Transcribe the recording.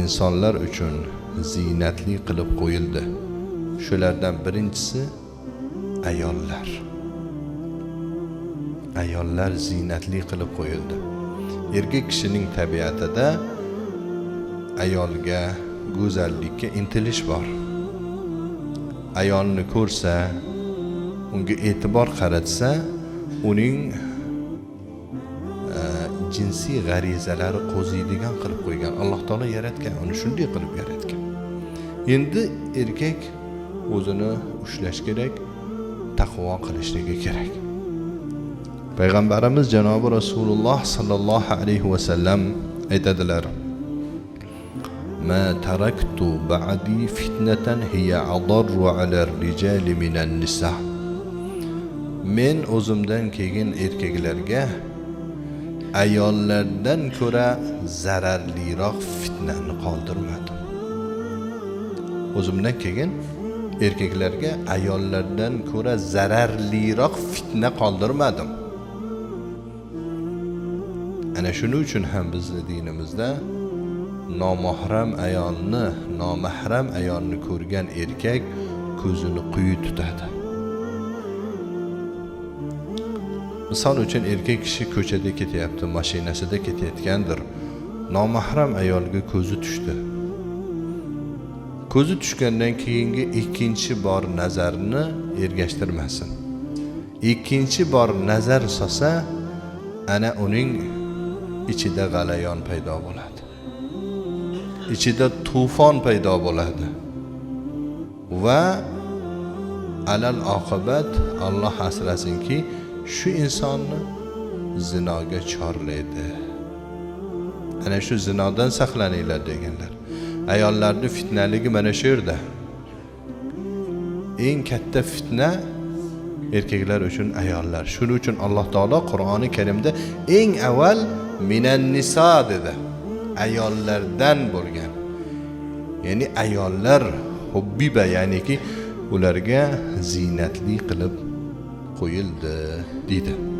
insonlar uchun ziynatli qilib qo'yildi. Shulardan birinchisi ayollar. Ayollar ziynatli qilib qo'yildi. Erkak kishining tabiatida ayolga go'zallikka intilish bor. Ayolni ko'rsa unga e'tibor qaratsa uning e, jinsiy g'arizalari qo'ziydigan qilib qo'ygan. Alloh taolo yaratgan uni shunday qilib yaratgan endi erkak o'zini ushlash kerak taqvo qilishligi kerak payg'ambarimiz janobi rasululloh sollallohu alayhi vasallam aytadilar ما تركت بعدي فتنة هي أضر على الرجال من النساء men o'zimdan keyin erkaklarga ayollardan ko'ra zararliroq fitnani qoldirmadim o'zimdan keyin erkaklarga ayollardan ko'ra zararliroq fitna qoldirmadim. Ana shuning uchun ham bizni dinimizda nomahram ayolni nomahram ayolni ko'rgan erkak ko'zini quyi tutadi. Misol uchun erkak kishi ko'chada ketyapti mashinasida ketayotgandir. Nomahram ayolga ko'zi tushdi. Ko'zi tushgandan keyingi ikkinchi bor nazarni ergashtirmasin. Ikkinchi bor nazar solsa ana uning ichida g'alayon paydo bo'ladi. Ichida to'fon paydo bo'ladi. Va alal oqibat alloh asrasinki shu insonni zinoga chorlaydi ana shu zinodan saqlaninglar deganlar ayollarni fitnaligi mana shu yerda eng katta fitna erkaklar uchun ayollar shuning uchun alloh taolo qur'oni karimda eng avval minan niso dedi. Ayollardan bo'lgan ya'ni ayollar hubbiba ya'niki ularga ziynatli qilib qo'yildi deydi